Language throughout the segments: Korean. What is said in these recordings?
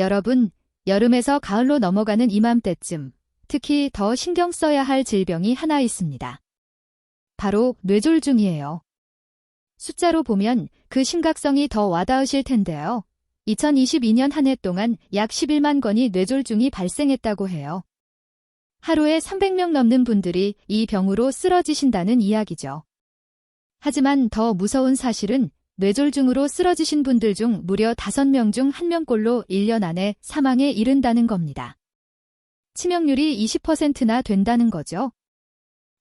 여러분, 여름에서 가을로 넘어가는 이맘때쯤 특히 더 신경 써야 할 질병이 하나 있습니다. 바로 뇌졸중이에요. 숫자로 보면 그 심각성이 더 와닿으실 텐데요. 2022년 한 해 동안 약 11만 건이 뇌졸중이 발생했다고 해요. 하루에 300명 넘는 분들이 이 병으로 쓰러지신다는 이야기죠. 하지만 더 무서운 사실은 뇌졸중으로 쓰러지신 분들 중 무려 5명 중 1명꼴로 1년 안에 사망에 이른다는 겁니다. 치명률이 20%나 된다는 거죠.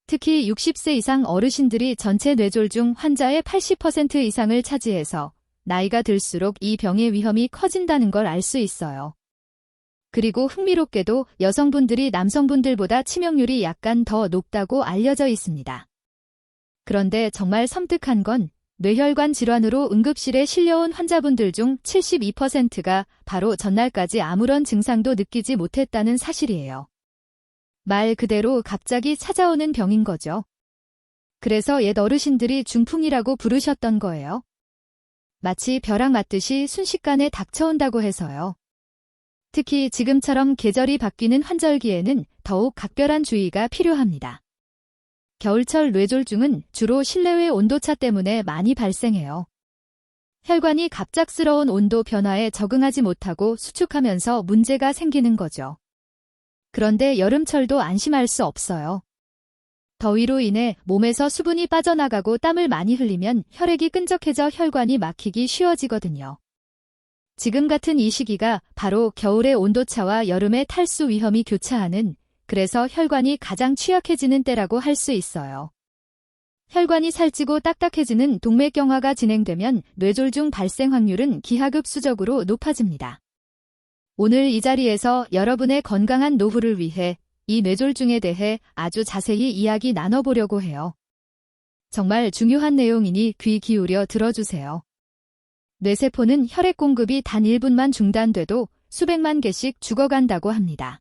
특히 60세 이상 어르신들이 전체 뇌졸중 환자의 80% 이상을 차지해서 나이가 들수록 이 병의 위험이 커진다는 걸 알 수 있어요. 그리고 흥미롭게도 여성분들이 남성분들보다 치명률이 약간 더 높다고 알려져 있습니다. 그런데 정말 섬뜩한 건 뇌혈관 질환으로 응급실에 실려온 환자분들 중 72%가 바로 전날까지 아무런 증상도 느끼지 못했다는 사실이에요. 말 그대로 갑자기 찾아오는 병인 거죠. 그래서 옛 어르신들이 중풍이라고 부르셨던 거예요. 마치 벼락 맞듯이 순식간에 닥쳐온다고 해서요. 특히 지금처럼 계절이 바뀌는 환절기에는 더욱 각별한 주의가 필요합니다. 겨울철 뇌졸중은 주로 실내외 온도차 때문에 많이 발생해요. 혈관이 갑작스러운 온도 변화에 적응하지 못하고 수축하면서 문제가 생기는 거죠. 그런데 여름철도 안심할 수 없어요. 더위로 인해 몸에서 수분이 빠져나가고 땀을 많이 흘리면 혈액이 끈적해져 혈관이 막히기 쉬워지거든요. 지금 같은 이 시기가 바로 겨울의 온도차와 여름의 탈수 위험이 교차하는 그래서 혈관이 가장 취약해지는 때라고 할 수 있어요. 혈관이 살찌고 딱딱해지는 동맥경화가 진행되면 뇌졸중 발생 확률은 기하급수적으로 높아집니다. 오늘 이 자리에서 여러분의 건강한 노후를 위해 이 뇌졸중에 대해 아주 자세히 이야기 나눠보려고 해요. 정말 중요한 내용이니 귀 기울여 들어주세요. 뇌세포는 혈액 공급이 단 1분만 중단돼도 수백만 개씩 죽어간다고 합니다.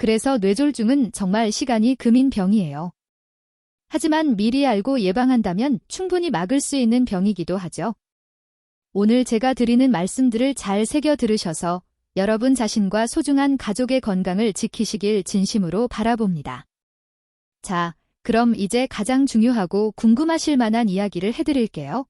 그래서 뇌졸중은 정말 시간이 금인 병이에요. 하지만 미리 알고 예방한다면 충분히 막을 수 있는 병이기도 하죠. 오늘 제가 드리는 말씀들을 잘 새겨 들으셔서 여러분 자신과 소중한 가족의 건강을 지키시길 진심으로 바라봅니다. 자, 그럼 이제 가장 중요하고 궁금하실 만한 이야기를 해드릴게요.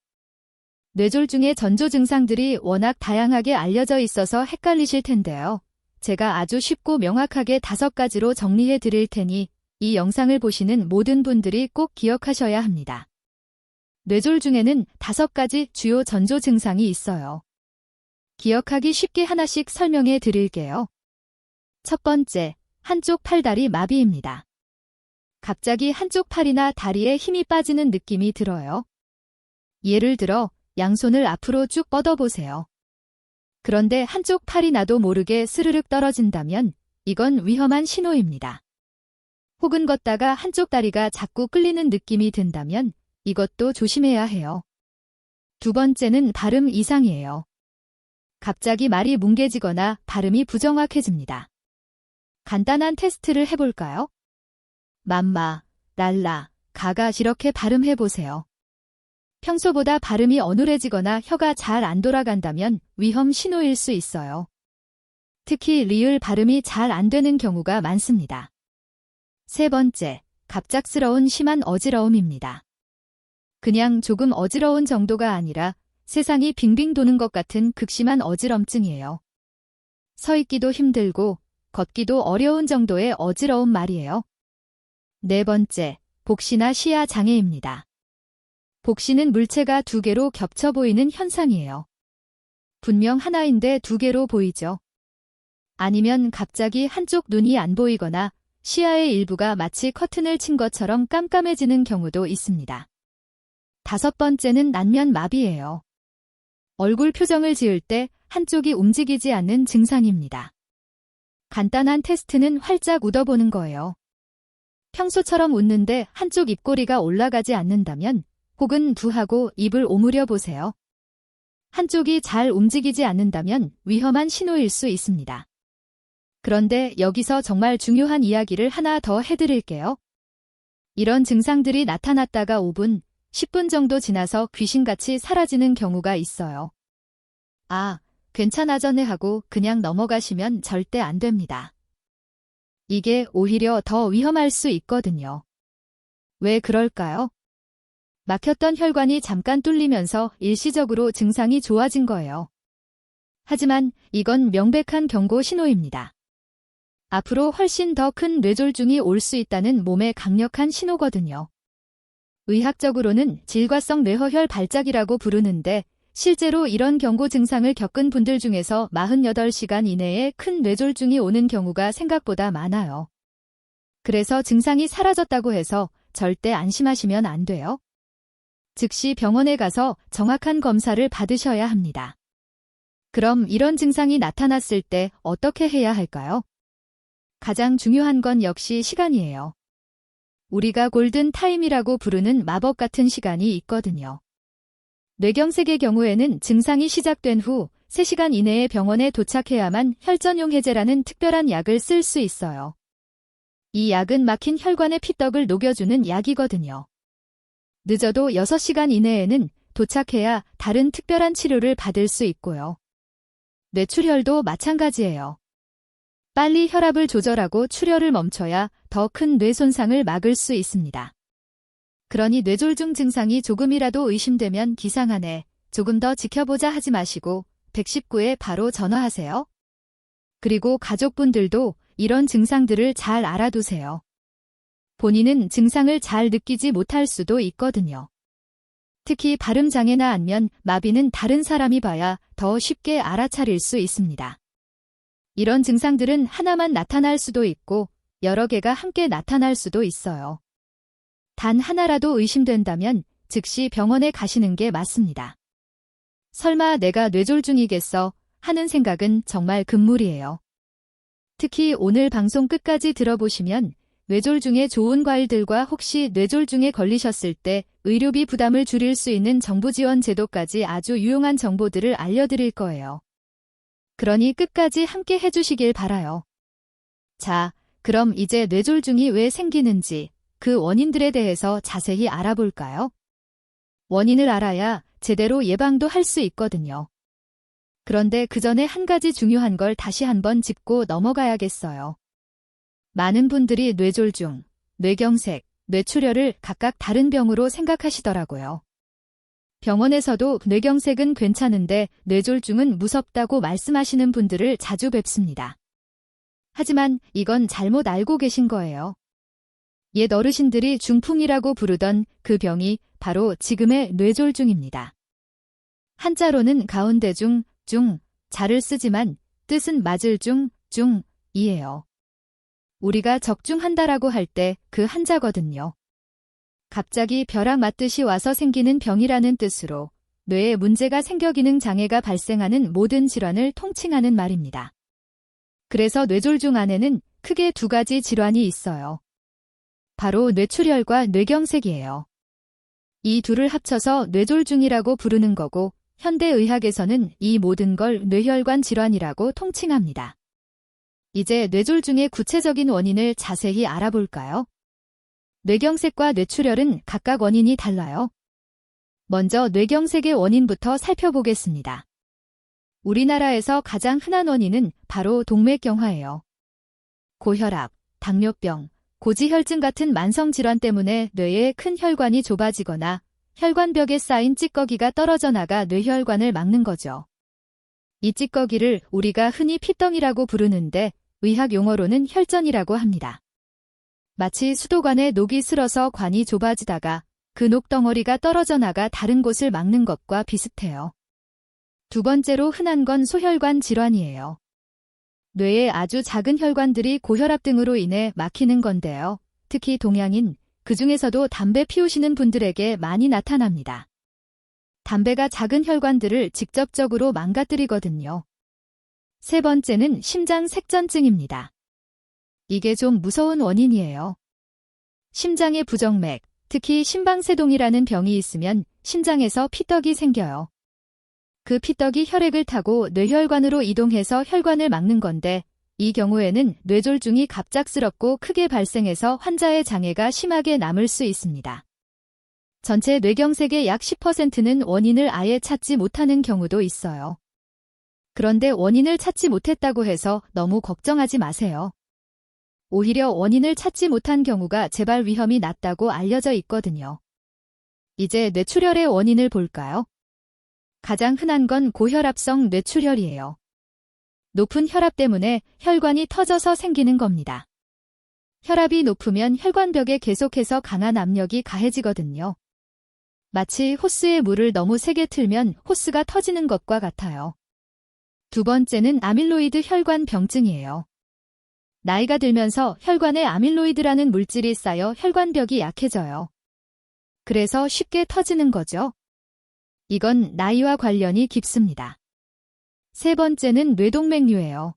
뇌졸중의 전조 증상들이 워낙 다양하게 알려져 있어서 헷갈리실 텐데요. 제가 아주 쉽고 명확하게 다섯 가지로 정리해 드릴 테니 이 영상을 보시는 모든 분들이 꼭 기억하셔야 합니다. 뇌졸 중에는 다섯 가지 주요 전조 증상이 있어요. 기억하기 쉽게 하나씩 설명해 드릴게요. 첫 번째, 한쪽 팔다리 마비입니다. 갑자기 한쪽 팔이나 다리에 힘이 빠지는 느낌이 들어요. 예를 들어 양손을 앞으로 쭉 뻗어보세요. 그런데 한쪽 팔이 나도 모르게 스르륵 떨어진다면 이건 위험한 신호입니다. 혹은 걷다가 한쪽 다리가 자꾸 끌리는 느낌이 든다면 이것도 조심해야 해요. 두 번째는 발음 이상이에요. 갑자기 말이 뭉개지거나 발음이 부정확해집니다. 간단한 테스트를 해볼까요? 맘마, 랄라, 가가 이렇게 발음해보세요. 평소보다 발음이 어눌해지거나 혀가 잘 안 돌아간다면 위험 신호일 수 있어요. 특히 리을 발음이 잘 안 되는 경우가 많습니다. 세 번째, 갑작스러운 심한 어지러움입니다. 그냥 조금 어지러운 정도가 아니라 세상이 빙빙 도는 것 같은 극심한 어지럼증이에요. 서 있기도 힘들고 걷기도 어려운 정도의 어지러운 말이에요. 네 번째, 복시나 시야 장애입니다. 복시는 물체가 두 개로 겹쳐 보이는 현상이에요. 분명 하나인데 두 개로 보이죠. 아니면 갑자기 한쪽 눈이 안 보이거나 시야의 일부가 마치 커튼을 친 것처럼 깜깜해지는 경우도 있습니다. 다섯 번째는 난면 마비예요. 얼굴 표정을 지을 때 한쪽이 움직이지 않는 증상입니다. 간단한 테스트는 활짝 웃어보는 거예요. 평소처럼 웃는데 한쪽 입꼬리가 올라가지 않는다면 혹은 두하고 입을 오므려 보세요. 한쪽이 잘 움직이지 않는다면 위험한 신호일 수 있습니다. 그런데 여기서 정말 중요한 이야기를 하나 더 해드릴게요. 이런 증상들이 나타났다가 5분, 10분 정도 지나서 귀신같이 사라지는 경우가 있어요. 아, 괜찮아져네 하고 그냥 넘어가시면 절대 안 됩니다. 이게 오히려 더 위험할 수 있거든요. 왜 그럴까요? 막혔던 혈관이 잠깐 뚫리면서 일시적으로 증상이 좋아진 거예요. 하지만 이건 명백한 경고 신호입니다. 앞으로 훨씬 더 큰 뇌졸중이 올 수 있다는 몸의 강력한 신호거든요. 의학적으로는 질과성 뇌허혈 발작이라고 부르는데 실제로 이런 경고 증상을 겪은 분들 중에서 48시간 이내에 큰 뇌졸중이 오는 경우가 생각보다 많아요. 그래서 증상이 사라졌다고 해서 절대 안심하시면 안 돼요. 즉시 병원에 가서 정확한 검사를 받으셔야 합니다. 그럼 이런 증상이 나타났을 때 어떻게 해야 할까요? 가장 중요한 건 역시 시간이에요. 우리가 골든 타임이라고 부르는 마법 같은 시간이 있거든요. 뇌경색의 경우에는 증상이 시작된 후 3시간 이내에 병원에 도착해야만 혈전용 해제라는 특별한 약을 쓸 수 있어요. 이 약은 막힌 혈관의 피떡을 녹여주는 약이거든요. 늦어도 6시간 이내에는 도착해야 다른 특별한 치료를 받을 수 있고요. 뇌출혈도 마찬가지예요. 빨리 혈압을 조절하고 출혈을 멈춰야 더 큰 뇌 손상을 막을 수 있습니다. 그러니 뇌졸중 증상이 조금이라도 의심되면 기상안에 조금 더 지켜보자 하지 마시고 119에 바로 전화하세요. 그리고 가족분들도 이런 증상들을 잘 알아두세요. 본인은 증상을 잘 느끼지 못할 수도 있거든요. 특히 발음장애나 안면, 마비는 다른 사람이 봐야 더 쉽게 알아차릴 수 있습니다. 이런 증상들은 하나만 나타날 수도 있고 여러 개가 함께 나타날 수도 있어요. 단 하나라도 의심된다면 즉시 병원에 가시는 게 맞습니다. 설마 내가 뇌졸중이겠어 하는 생각은 정말 금물이에요. 특히 오늘 방송 끝까지 들어보시면 뇌졸 중에 좋은 과일들과 혹시 뇌졸 중에 걸리셨을 때 의료비 부담을 줄일 수 있는 정부 지원 제도까지 아주 유용한 정보들을 알려드릴 거예요. 그러니 끝까지 함께 해주시길 바라요. 자, 그럼 이제 뇌졸중이 왜 생기는지 그 원인들에 대해서 자세히 알아볼까요? 원인을 알아야 제대로 예방도 할 수 있거든요. 그런데 그 전에 한 가지 중요한 걸 다시 한번 짚고 넘어가야겠어요. 많은 분들이 뇌졸중, 뇌경색, 뇌출혈을 각각 다른 병으로 생각하시더라고요. 병원에서도 뇌경색은 괜찮은데 뇌졸중은 무섭다고 말씀하시는 분들을 자주 뵙습니다. 하지만 이건 잘못 알고 계신 거예요. 옛 어르신들이 중풍이라고 부르던 그 병이 바로 지금의 뇌졸중입니다. 한자로는 가운데 중, 중, 자를 쓰지만 뜻은 맞을 중, 중, 이에요. 우리가 적중한다라고 할 때 그 한자거든요. 갑자기 벼락 맞듯이 와서 생기는 병이라는 뜻으로 뇌에 문제가 생겨 기능 장애가 발생하는 모든 질환을 통칭하는 말입니다. 그래서 뇌졸중 안에는 크게 두 가지 질환이 있어요. 바로 뇌출혈과 뇌경색이에요. 이 둘을 합쳐서 뇌졸중이라고 부르는 거고 현대의학에서는 이 모든 걸 뇌혈관 질환이라고 통칭합니다. 이제 뇌졸중의 구체적인 원인을 자세히 알아볼까요? 뇌경색과 뇌출혈은 각각 원인이 달라요. 먼저 뇌경색의 원인부터 살펴보겠습니다. 우리나라에서 가장 흔한 원인은 바로 동맥경화예요. 고혈압, 당뇨병, 고지혈증 같은 만성질환 때문에 뇌에 큰 혈관이 좁아지거나 혈관벽에 쌓인 찌꺼기가 떨어져 나가 뇌혈관을 막는 거죠. 이 찌꺼기를 우리가 흔히 피덩이라고 부르는데 의학 용어로는 혈전이라고 합니다. 마치 수도관에 녹이 슬어서 관이 좁아지다가 그 녹덩어리가 떨어져 나가 다른 곳을 막는 것과 비슷해요. 두 번째로 흔한 건 소혈관 질환이에요. 뇌의 아주 작은 혈관들이 고혈압 등으로 인해 막히는 건데요. 특히 동양인, 그 중에서도 담배 피우시는 분들에게 많이 나타납니다. 담배가 작은 혈관들을 직접적으로 망가뜨리거든요. 세 번째는 심장 색전증입니다. 이게 좀 무서운 원인이에요. 심장의 부정맥, 특히 심방세동이라는 병이 있으면 심장에서 피떡이 생겨요. 그 피떡이 혈액을 타고 뇌혈관으로 이동해서 혈관을 막는 건데 이 경우에는 뇌졸중이 갑작스럽고 크게 발생해서 환자의 장애가 심하게 남을 수 있습니다. 전체 뇌경색의 약 10%는 원인을 아예 찾지 못하는 경우도 있어요. 그런데 원인을 찾지 못했다고 해서 너무 걱정하지 마세요. 오히려 원인을 찾지 못한 경우가 재발 위험이 낮다고 알려져 있거든요. 이제 뇌출혈의 원인을 볼까요? 가장 흔한 건 고혈압성 뇌출혈이에요. 높은 혈압 때문에 혈관이 터져서 생기는 겁니다. 혈압이 높으면 혈관벽에 계속해서 강한 압력이 가해지거든요. 마치 호스에 물을 너무 세게 틀면 호스가 터지는 것과 같아요. 두 번째는 아밀로이드 혈관 병증이에요. 나이가 들면서 혈관에 아밀로이드라는 물질이 쌓여 혈관벽이 약해져요. 그래서 쉽게 터지는 거죠. 이건 나이와 관련이 깊습니다. 세 번째는 뇌동맥류예요.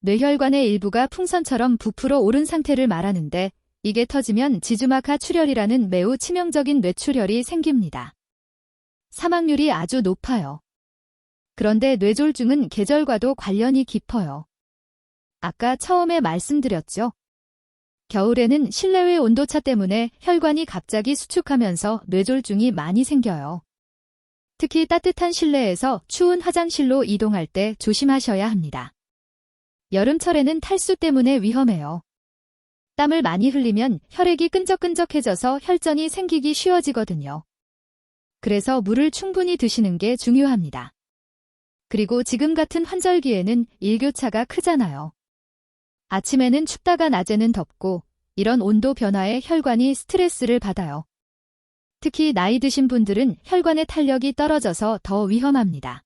뇌혈관의 일부가 풍선처럼 부풀어 오른 상태를 말하는데 이게 터지면 지주막하 출혈이라는 매우 치명적인 뇌출혈이 생깁니다. 사망률이 아주 높아요. 그런데 뇌졸중은 계절과도 관련이 깊어요. 아까 처음에 말씀드렸죠. 겨울에는 실내외 온도차 때문에 혈관이 갑자기 수축하면서 뇌졸중이 많이 생겨요. 특히 따뜻한 실내에서 추운 화장실로 이동할 때 조심하셔야 합니다. 여름철에는 탈수 때문에 위험해요. 땀을 많이 흘리면 혈액이 끈적끈적해져서 혈전이 생기기 쉬워지거든요. 그래서 물을 충분히 드시는 게 중요합니다. 그리고 지금 같은 환절기에는 일교차가 크잖아요. 아침에는 춥다가 낮에는 덥고 이런 온도 변화에 혈관이 스트레스를 받아요. 특히 나이 드신 분들은 혈관의 탄력이 떨어져서 더 위험합니다.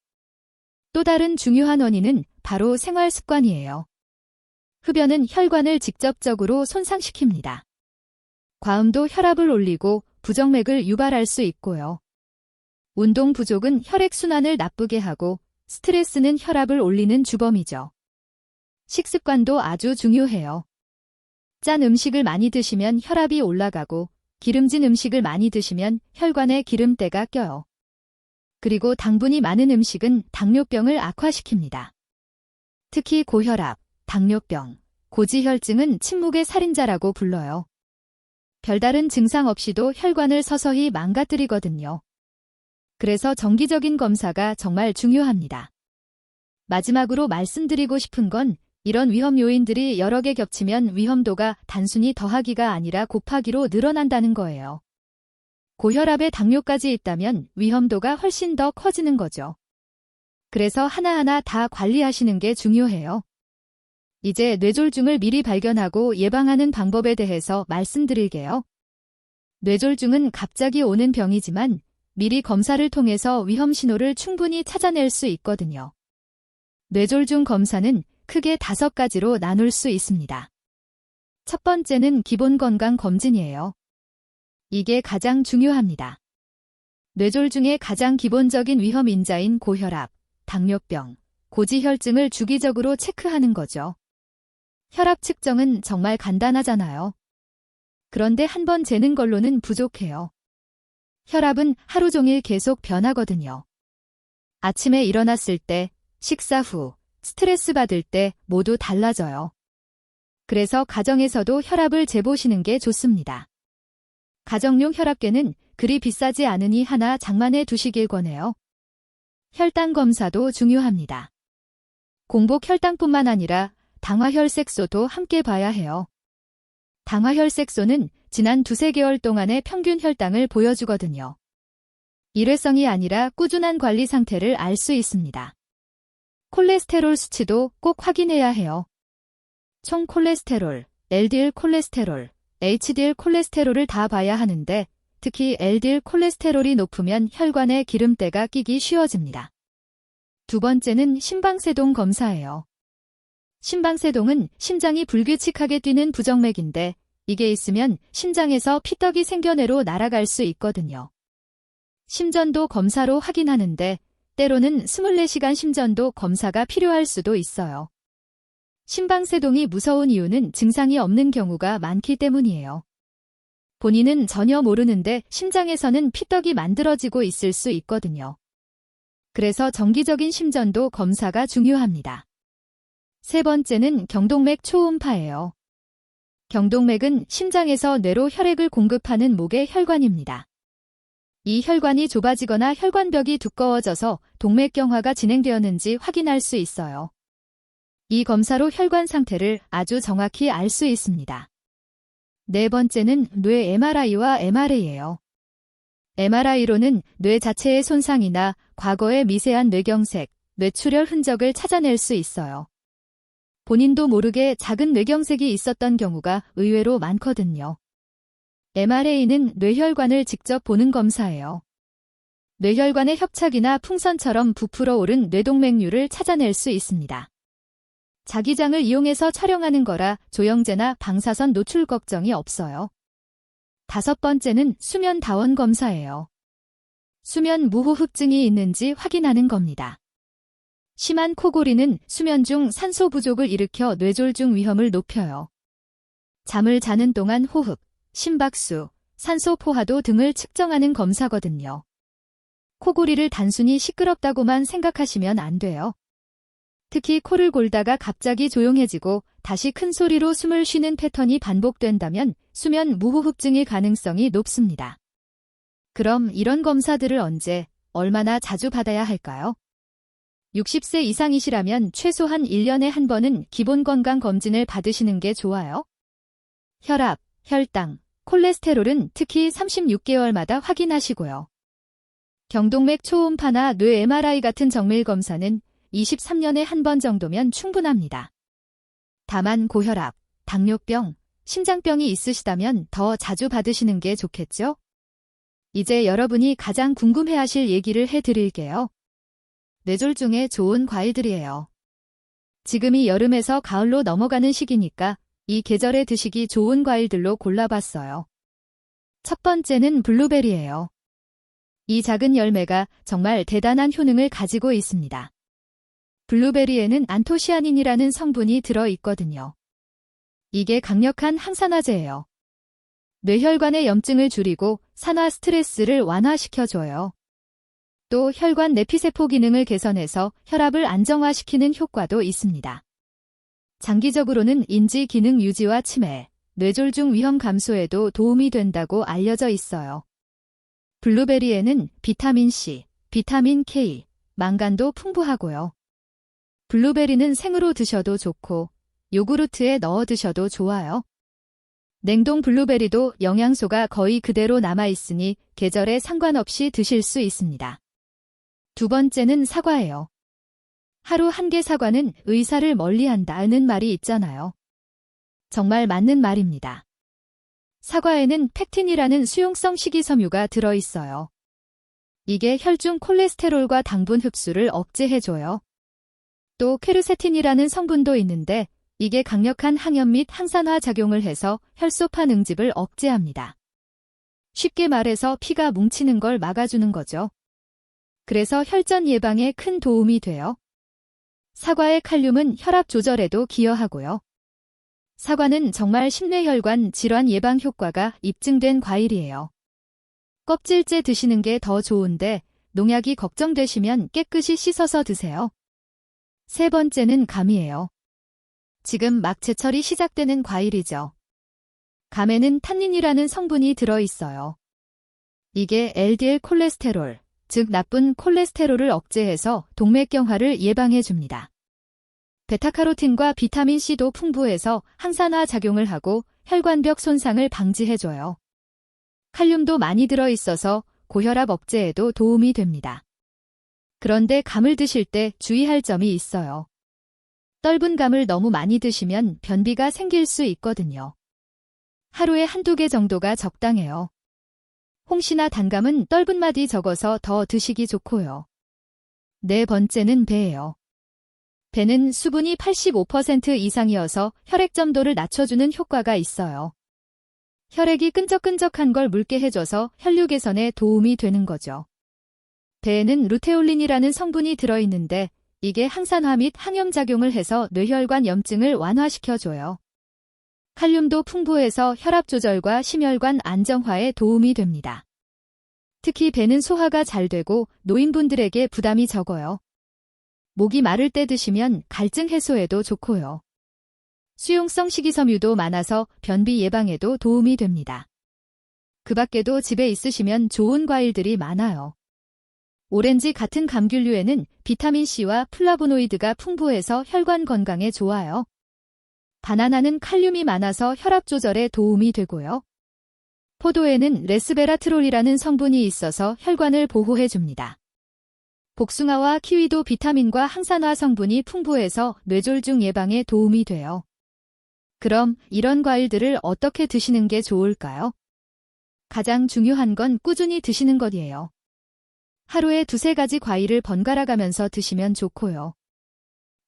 또 다른 중요한 원인은 바로 생활 습관이에요. 흡연은 혈관을 직접적으로 손상시킵니다. 과음도 혈압을 올리고 부정맥을 유발할 수 있고요. 운동 부족은 혈액순환을 나쁘게 하고 스트레스는 혈압을 올리는 주범이죠. 식습관도 아주 중요해요. 짠 음식을 많이 드시면 혈압이 올라가고 기름진 음식을 많이 드시면 혈관에 기름때가 껴요. 그리고 당분이 많은 음식은 당뇨병을 악화시킵니다. 특히 고혈압, 당뇨병, 고지혈증은 침묵의 살인자라고 불러요. 별다른 증상 없이도 혈관을 서서히 망가뜨리거든요. 그래서 정기적인 검사가 정말 중요합니다. 마지막으로 말씀드리고 싶은 건 이런 위험 요인들이 여러 개 겹치면 위험도가 단순히 더하기가 아니라 곱하기로 늘어난다는 거예요. 고혈압에 당뇨까지 있다면 위험도가 훨씬 더 커지는 거죠. 그래서 하나하나 다 관리하시는 게 중요해요. 이제 뇌졸중을 미리 발견하고 예방하는 방법에 대해서 말씀드릴게요. 뇌졸중은 갑자기 오는 병이지만 미리 검사를 통해서 위험 신호를 충분히 찾아낼 수 있거든요. 뇌졸중 검사는 크게 다섯 가지로 나눌 수 있습니다. 첫 번째는 기본 건강 검진이에요. 이게 가장 중요합니다. 뇌졸중의 가장 기본적인 위험 인자인 고혈압, 당뇨병, 고지혈증을 주기적으로 체크하는 거죠. 혈압 측정은 정말 간단하잖아요. 그런데 한 번 재는 걸로는 부족해요. 혈압은 하루 종일 계속 변하거든요. 아침에 일어났을 때, 식사 후, 스트레스 받을 때 모두 달라져요. 그래서 가정에서도 혈압을 재보시는 게 좋습니다. 가정용 혈압계는 그리 비싸지 않으니 하나 장만해 두시길 권해요. 혈당 검사도 중요합니다. 공복 혈당뿐만 아니라 당화혈색소도 함께 봐야 해요. 당화혈색소는 지난 두세 개월 동안의 평균 혈당을 보여주거든요. 일회성이 아니라 꾸준한 관리 상태를 알 수 있습니다. 콜레스테롤 수치도 꼭 확인해야 해요. 총 콜레스테롤, LDL 콜레스테롤, HDL 콜레스테롤을 다 봐야 하는데 특히 LDL 콜레스테롤이 높으면 혈관에 기름때가 끼기 쉬워집니다. 두 번째는 심방세동 검사예요. 심방세동은 심장이 불규칙하게 뛰는 부정맥인데 이게 있으면 심장에서 피떡이 생겨내로 날아갈 수 있거든요. 심전도 검사로 확인하는데 때로는 24시간 심전도 검사가 필요할 수도 있어요. 심방세동이 무서운 이유는 증상이 없는 경우가 많기 때문이에요. 본인은 전혀 모르는데 심장에서는 피떡이 만들어지고 있을 수 있거든요. 그래서 정기적인 심전도 검사가 중요합니다. 세 번째는 경동맥 초음파예요. 경동맥은 심장에서 뇌로 혈액을 공급하는 목의 혈관입니다. 이 혈관이 좁아지거나 혈관벽이 두꺼워져서 동맥경화가 진행되었는지 확인할 수 있어요. 이 검사로 혈관 상태를 아주 정확히 알 수 있습니다. 네 번째는 뇌 MRI와 MRA예요. MRI로는 뇌 자체의 손상이나 과거의 미세한 뇌경색, 뇌출혈 흔적을 찾아낼 수 있어요. 본인도 모르게 작은 뇌경색이 있었던 경우가 의외로 많거든요. MRA는 뇌혈관을 직접 보는 검사예요. 뇌혈관의 협착이나 풍선처럼 부풀어 오른 뇌동맥류를 찾아낼 수 있습니다. 자기장을 이용해서 촬영하는 거라 조영제나 방사선 노출 걱정이 없어요. 다섯 번째는 수면 다원 검사예요. 수면 무호흡증이 있는지 확인하는 겁니다. 심한 코골이는 수면 중 산소 부족을 일으켜 뇌졸중 위험을 높여요. 잠을 자는 동안 호흡, 심박수, 산소 포화도 등을 측정하는 검사거든요. 코골이를 단순히 시끄럽다고만 생각하시면 안 돼요. 특히 코를 골다가 갑자기 조용해지고 다시 큰 소리로 숨을 쉬는 패턴이 반복된다면 수면 무호흡증일 가능성이 높습니다. 그럼 이런 검사들을 언제, 얼마나 자주 받아야 할까요? 60세 이상이시라면 최소한 1년에 한 번은 기본 건강 검진을 받으시는 게 좋아요. 혈압, 혈당, 콜레스테롤은 특히 36개월마다 확인하시고요. 경동맥 초음파나 뇌 MRI 같은 정밀 검사는 23년에 한 번 정도면 충분합니다. 다만 고혈압, 당뇨병, 심장병이 있으시다면 더 자주 받으시는 게 좋겠죠? 이제 여러분이 가장 궁금해하실 얘기를 해드릴게요. 뇌졸 중에 좋은 과일들이에요. 지금이 여름에서 가을로 넘어가는 시기니까 이 계절에 드시기 좋은 과일들로 골라봤어요. 첫 번째는 블루베리예요. 이 작은 열매가 정말 대단한 효능을 가지고 있습니다. 블루베리에는 안토시아닌이라는 성분이 들어 있거든요. 이게 강력한 항산화제예요. 뇌혈관의 염증을 줄이고 산화 스트레스를 완화시켜줘요. 또 혈관 내피세포 기능을 개선해서 혈압을 안정화시키는 효과도 있습니다. 장기적으로는 인지 기능 유지와 치매, 뇌졸중 위험 감소에도 도움이 된다고 알려져 있어요. 블루베리에는 비타민 C, 비타민 K, 망간도 풍부하고요. 블루베리는 생으로 드셔도 좋고 요구르트에 넣어 드셔도 좋아요. 냉동 블루베리도 영양소가 거의 그대로 남아있으니 계절에 상관없이 드실 수 있습니다. 두 번째는 사과예요. 하루 한 개 사과는 의사를 멀리한다는 말이 있잖아요. 정말 맞는 말입니다. 사과에는 팩틴이라는 수용성 식이섬유가 들어있어요. 이게 혈중 콜레스테롤과 당분 흡수를 억제해줘요. 또 퀘르세틴이라는 성분도 있는데 이게 강력한 항염 및 항산화 작용을 해서 혈소판 응집을 억제합니다. 쉽게 말해서 피가 뭉치는 걸 막아주는 거죠. 그래서 혈전 예방에 큰 도움이 돼요. 사과의 칼륨은 혈압 조절에도 기여하고요. 사과는 정말 심뇌혈관 질환 예방 효과가 입증된 과일이에요. 껍질째 드시는 게 더 좋은데 농약이 걱정되시면 깨끗이 씻어서 드세요. 세 번째는 감이에요. 지금 막 제철이 시작되는 과일이죠. 감에는 탄닌이라는 성분이 들어있어요. 이게 LDL 콜레스테롤, 즉 나쁜 콜레스테롤을 억제해서 동맥경화를 예방해 줍니다. 베타카로틴과 비타민C도 풍부해서 항산화 작용을 하고 혈관벽 손상을 방지해줘요. 칼륨도 많이 들어있어서 고혈압 억제에도 도움이 됩니다. 그런데 감을 드실 때 주의할 점이 있어요. 떫은 감을 너무 많이 드시면 변비가 생길 수 있거든요. 하루에 한두 개 정도가 적당해요. 홍시나 단감은 떫은 맛이 적어서 더 드시기 좋고요. 네 번째는 배예요. 배는 수분이 85% 이상이어서 혈액 점도를 낮춰주는 효과가 있어요. 혈액이 끈적끈적한 걸 묽게 해줘서 혈류 개선에 도움이 되는 거죠. 배에는 루테올린이라는 성분이 들어있는데 이게 항산화 및 항염작용을 해서 뇌혈관 염증을 완화시켜줘요. 칼륨도 풍부해서 혈압 조절과 심혈관 안정화에 도움이 됩니다. 특히 배는 소화가 잘 되고 노인분들에게 부담이 적어요. 목이 마를 때 드시면 갈증 해소에도 좋고요. 수용성 식이섬유도 많아서 변비 예방에도 도움이 됩니다. 그 밖에도 집에 있으시면 좋은 과일들이 많아요. 오렌지 같은 감귤류에는 비타민C와 플라보노이드가 풍부해서 혈관 건강에 좋아요. 바나나는 칼륨이 많아서 혈압 조절에 도움이 되고요. 포도에는 레스베라트롤이라는 성분이 있어서 혈관을 보호해 줍니다. 복숭아와 키위도 비타민과 항산화 성분이 풍부해서 뇌졸중 예방에 도움이 돼요. 그럼 이런 과일들을 어떻게 드시는 게 좋을까요? 가장 중요한 건 꾸준히 드시는 것이에요. 하루에 두세 가지 과일을 번갈아 가면서 드시면 좋고요.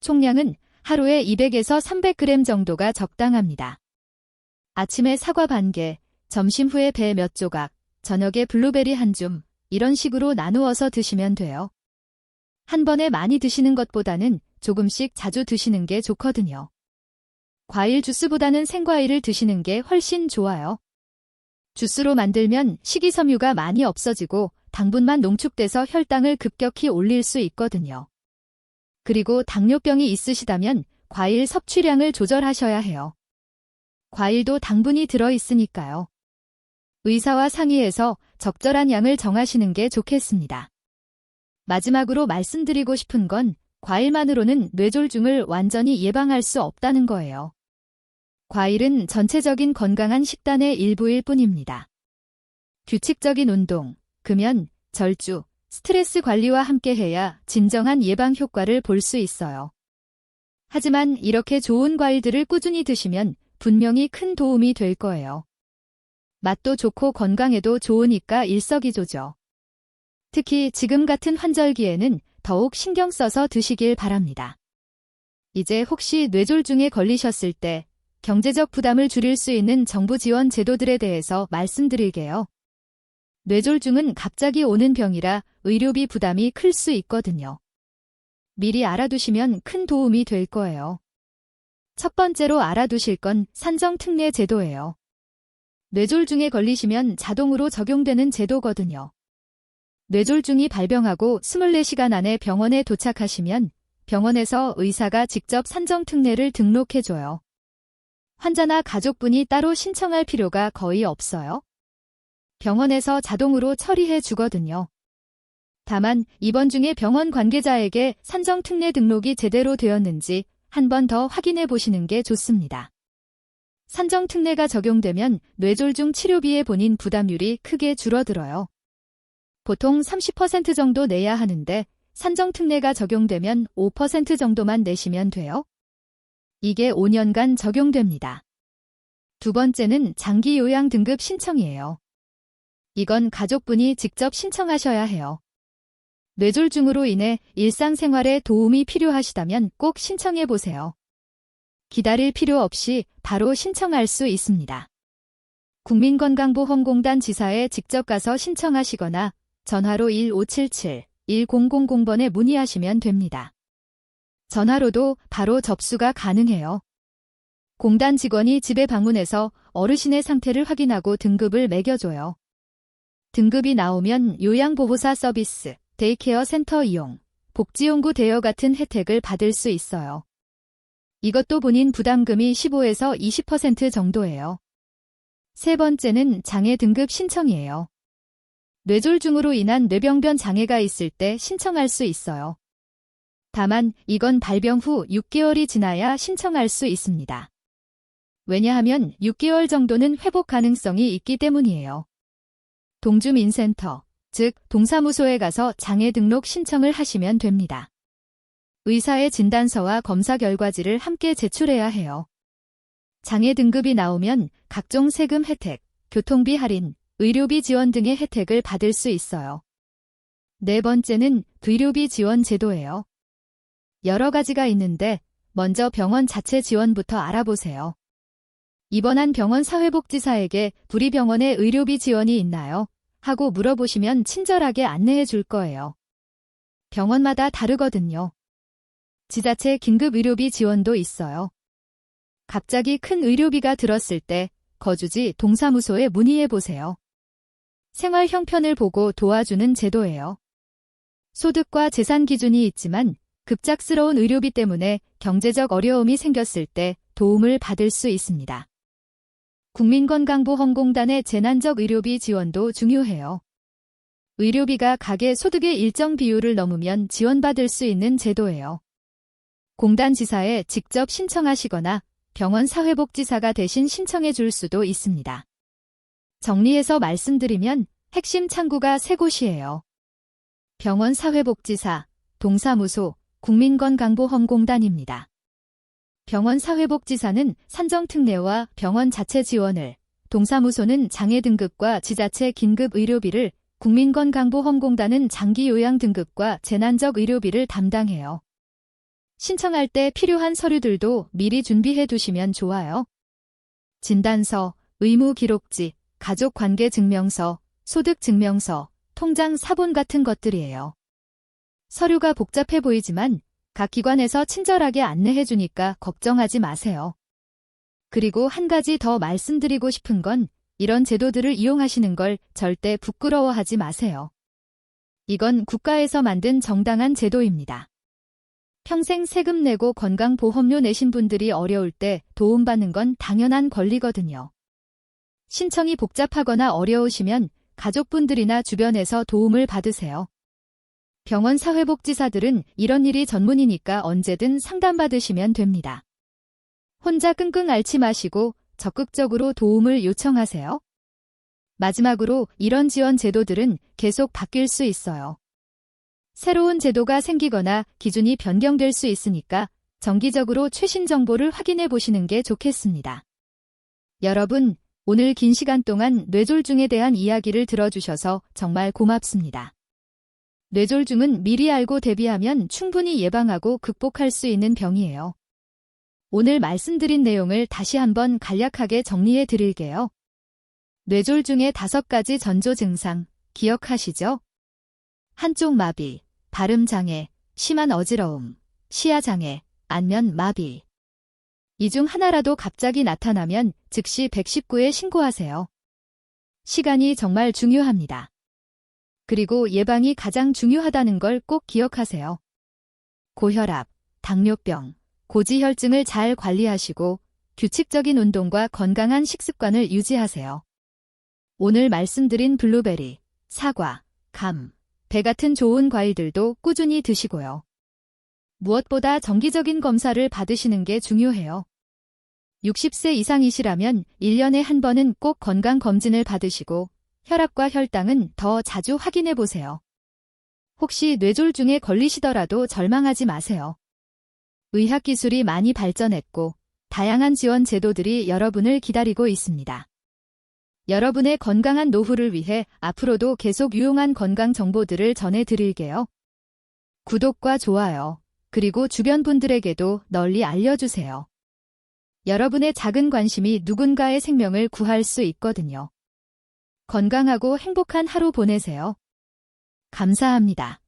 총량은 하루에 200에서 300g 정도가 적당합니다. 아침에 사과 반 개, 점심 후에 배 몇 조각, 저녁에 블루베리 한 줌, 이런 식으로 나누어서 드시면 돼요. 한 번에 많이 드시는 것보다는 조금씩 자주 드시는 게 좋거든요. 과일 주스보다는 생과일을 드시는 게 훨씬 좋아요. 주스로 만들면 식이섬유가 많이 없어지고 당분만 농축돼서 혈당을 급격히 올릴 수 있거든요. 그리고 당뇨병이 있으시다면 과일 섭취량을 조절하셔야 해요. 과일도 당분이 들어 있으니까요. 의사와 상의해서 적절한 양을 정하시는 게 좋겠습니다. 마지막으로 말씀드리고 싶은 건 과일만으로는 뇌졸중을 완전히 예방할 수 없다는 거예요. 과일은 전체적인 건강한 식단의 일부일 뿐입니다. 규칙적인 운동, 금연, 절주, 스트레스 관리와 함께 해야 진정한 예방 효과를 볼 수 있어요. 하지만 이렇게 좋은 과일들을 꾸준히 드시면 분명히 큰 도움이 될 거예요. 맛도 좋고 건강에도 좋으니까 일석이조죠. 특히 지금 같은 환절기에는 더욱 신경 써서 드시길 바랍니다. 이제 혹시 뇌졸중에 걸리셨을 때 경제적 부담을 줄일 수 있는 정부 지원 제도들에 대해서 말씀드릴게요. 뇌졸중은 갑자기 오는 병이라 의료비 부담이 클 수 있거든요. 미리 알아두시면 큰 도움이 될 거예요. 첫 번째로 알아두실 건 산정특례 제도예요. 뇌졸중에 걸리시면 자동으로 적용되는 제도거든요. 뇌졸중이 발병하고 24시간 안에 병원에 도착하시면 병원에서 의사가 직접 산정특례를 등록해줘요. 환자나 가족분이 따로 신청할 필요가 거의 없어요. 병원에서 자동으로 처리해 주거든요. 다만 입원 중에 병원 관계자에게 산정 특례 등록이 제대로 되었는지 한 번 더 확인해 보시는 게 좋습니다. 산정 특례가 적용되면 뇌졸중 치료비의 본인 부담률이 크게 줄어들어요. 보통 30% 정도 내야 하는데 산정 특례가 적용되면 5% 정도만 내시면 돼요. 이게 5년간 적용됩니다. 두 번째는 장기 요양 등급 신청이에요. 이건 가족분이 직접 신청하셔야 해요. 뇌졸중으로 인해 일상생활에 도움이 필요하시다면 꼭 신청해 보세요. 기다릴 필요 없이 바로 신청할 수 있습니다. 국민건강보험공단 지사에 직접 가서 신청하시거나 전화로 1577-1000번에 문의하시면 됩니다. 전화로도 바로 접수가 가능해요. 공단 직원이 집에 방문해서 어르신의 상태를 확인하고 등급을 매겨줘요. 등급이 나오면 요양보호사 서비스, 데이케어 센터 이용, 복지용구 대여 같은 혜택을 받을 수 있어요. 이것도 본인 부담금이 15에서 20% 정도예요. 세 번째는 장애 등급 신청이에요. 뇌졸중으로 인한 뇌병변 장애가 있을 때 신청할 수 있어요. 다만 이건 발병 후 6개월이 지나야 신청할 수 있습니다. 왜냐하면 6개월 정도는 회복 가능성이 있기 때문이에요. 동주민센터, 즉 동사무소에 가서 장애 등록 신청을 하시면 됩니다. 의사의 진단서와 검사 결과지를 함께 제출해야 해요. 장애 등급이 나오면 각종 세금 혜택, 교통비 할인, 의료비 지원 등의 혜택을 받을 수 있어요. 네 번째는 의료비 지원 제도예요. 여러 가지가 있는데 먼저 병원 자체 지원부터 알아보세요. 입원한 병원 사회복지사에게 우리 병원에 의료비 지원이 있나요? 하고 물어보시면 친절하게 안내해 줄 거예요. 병원마다 다르거든요. 지자체 긴급 의료비 지원도 있어요. 갑자기 큰 의료비가 들었을 때 거주지 동사무소에 문의해 보세요. 생활 형편을 보고 도와주는 제도예요. 소득과 재산 기준이 있지만 급작스러운 의료비 때문에 경제적 어려움이 생겼을 때 도움을 받을 수 있습니다. 국민건강보험공단의 재난적 의료비 지원도 중요해요. 의료비가 가계 소득의 일정 비율을 넘으면 지원받을 수 있는 제도예요. 공단 지사에 직접 신청하시거나 병원 사회복지사가 대신 신청해 줄 수도 있습니다. 정리해서 말씀드리면 핵심 창구가 세 곳이에요. 병원 사회복지사, 동사무소, 국민건강보험공단입니다. 병원 사회복지사는 산정특례와 병원 자체 지원을, 동사무소는 장애 등급과 지자체 긴급 의료비를, 국민건강보험공단은 장기 요양 등급과 재난적 의료비를 담당해요. 신청할 때 필요한 서류들도 미리 준비해 두시면 좋아요. 진단서, 의무기록지, 가족관계증명서, 소득증명서, 통장 사본 같은 것들이에요. 서류가 복잡해 보이지만 각 기관에서 친절하게 안내해 주니까 걱정하지 마세요. 그리고 한 가지 더 말씀드리고 싶은 건 이런 제도들을 이용하시는 걸 절대 부끄러워하지 마세요. 이건 국가에서 만든 정당한 제도입니다. 평생 세금 내고 건강보험료 내신 분들이 어려울 때 도움받는 건 당연한 권리거든요. 신청이 복잡하거나 어려우시면 가족분들이나 주변에서 도움을 받으세요. 병원 사회복지사들은 이런 일이 전문이니까 언제든 상담받으시면 됩니다. 혼자 끙끙 앓지 마시고 적극적으로 도움을 요청하세요. 마지막으로 이런 지원 제도들은 계속 바뀔 수 있어요. 새로운 제도가 생기거나 기준이 변경될 수 있으니까 정기적으로 최신 정보를 확인해 보시는 게 좋겠습니다. 여러분, 오늘 긴 시간 동안 뇌졸중에 대한 이야기를 들어주셔서 정말 고맙습니다. 뇌졸중은 미리 알고 대비하면 충분히 예방하고 극복할 수 있는 병이에요. 오늘 말씀드린 내용을 다시 한번 간략하게 정리해 드릴게요. 뇌졸중의 다섯 가지 전조 증상 기억하시죠? 한쪽 마비, 발음장애, 심한 어지러움, 시야장애, 안면 마비. 이 중 하나라도 갑자기 나타나면 즉시 119에 신고하세요. 시간이 정말 중요합니다. 그리고 예방이 가장 중요하다는 걸 꼭 기억하세요. 고혈압, 당뇨병, 고지혈증을 잘 관리하시고 규칙적인 운동과 건강한 식습관을 유지하세요. 오늘 말씀드린 블루베리, 사과, 감, 배 같은 좋은 과일들도 꾸준히 드시고요. 무엇보다 정기적인 검사를 받으시는 게 중요해요. 60세 이상이시라면 1년에 한 번은 꼭 건강검진을 받으시고 혈압과 혈당은 더 자주 확인해 보세요. 혹시 뇌졸중에 걸리시더라도 절망하지 마세요. 의학기술이 많이 발전했고 다양한 지원 제도들이 여러분을 기다리고 있습니다. 여러분의 건강한 노후를 위해 앞으로도 계속 유용한 건강 정보들을 전해드릴게요. 구독과 좋아요, 그리고 주변 분들에게도 널리 알려주세요. 여러분의 작은 관심이 누군가의 생명을 구할 수 있거든요. 건강하고 행복한 하루 보내세요. 감사합니다.